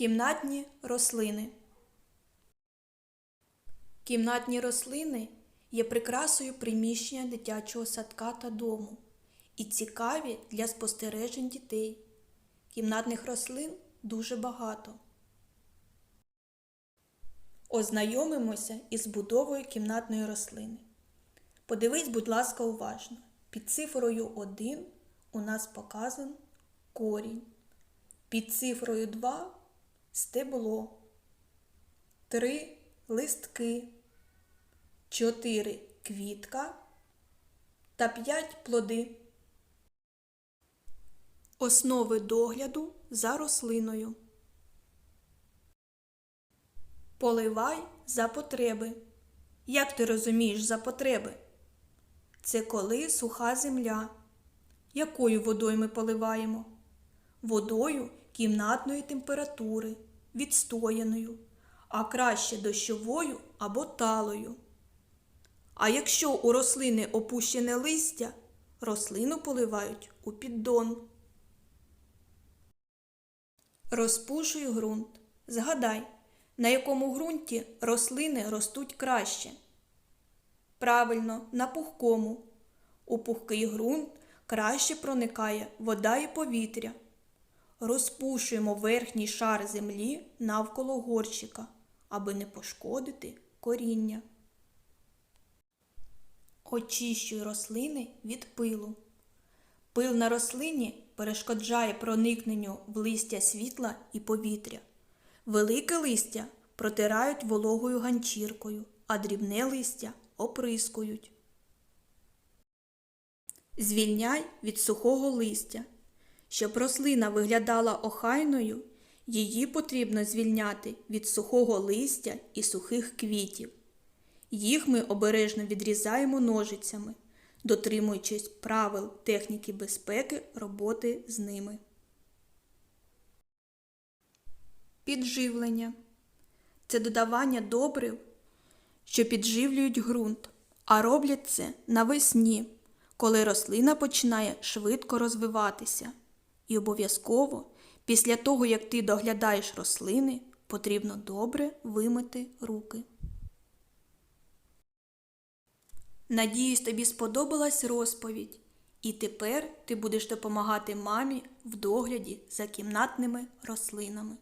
Кімнатні рослини. Кімнатні рослини є прикрасою приміщення дитячого садка та дому і цікаві для спостережень дітей. Кімнатних рослин дуже багато. Ознайомимося із будовою кімнатної рослини. Подивись, будь ласка, уважно. Під цифрою 1 у нас показан корінь. Під цифрою 2 стебло. 3 листки. 4 квітка та 5 плоди. Основи догляду за рослиною. Поливай за потреби. Як ти розумієш за потреби? Це коли суха земля. Якою водою ми поливаємо? Водою кімнатної температури, відстояною, а краще дощовою або талою. А якщо у рослини опущене листя, рослину поливають у піддон. Розпушуй ґрунт. Згадай, на якому ґрунті рослини ростуть краще. Правильно, на пухкому. У пухкий ґрунт краще проникає вода і повітря. Розпушуємо верхній шар землі навколо горщика, аби не пошкодити коріння. Очищуй рослини від пилу. Пил на рослині перешкоджає проникненню в листя світла і повітря. Велике листя протирають вологою ганчіркою, а дрібне листя оприскують. Звільняй від сухого листя. Щоб рослина виглядала охайною, її потрібно звільняти від сухого листя і сухих квітів. Їх ми обережно відрізаємо ножицями, дотримуючись правил техніки безпеки роботи з ними. Підживлення це додавання добрив, що підживлюють ґрунт, а роблять це навесні, коли рослина починає швидко розвиватися. І обов'язково після того, як ти доглядаєш рослини, потрібно добре вимити руки. Надіюсь, тобі сподобалась розповідь, і тепер ти будеш допомагати мамі в догляді за кімнатними рослинами.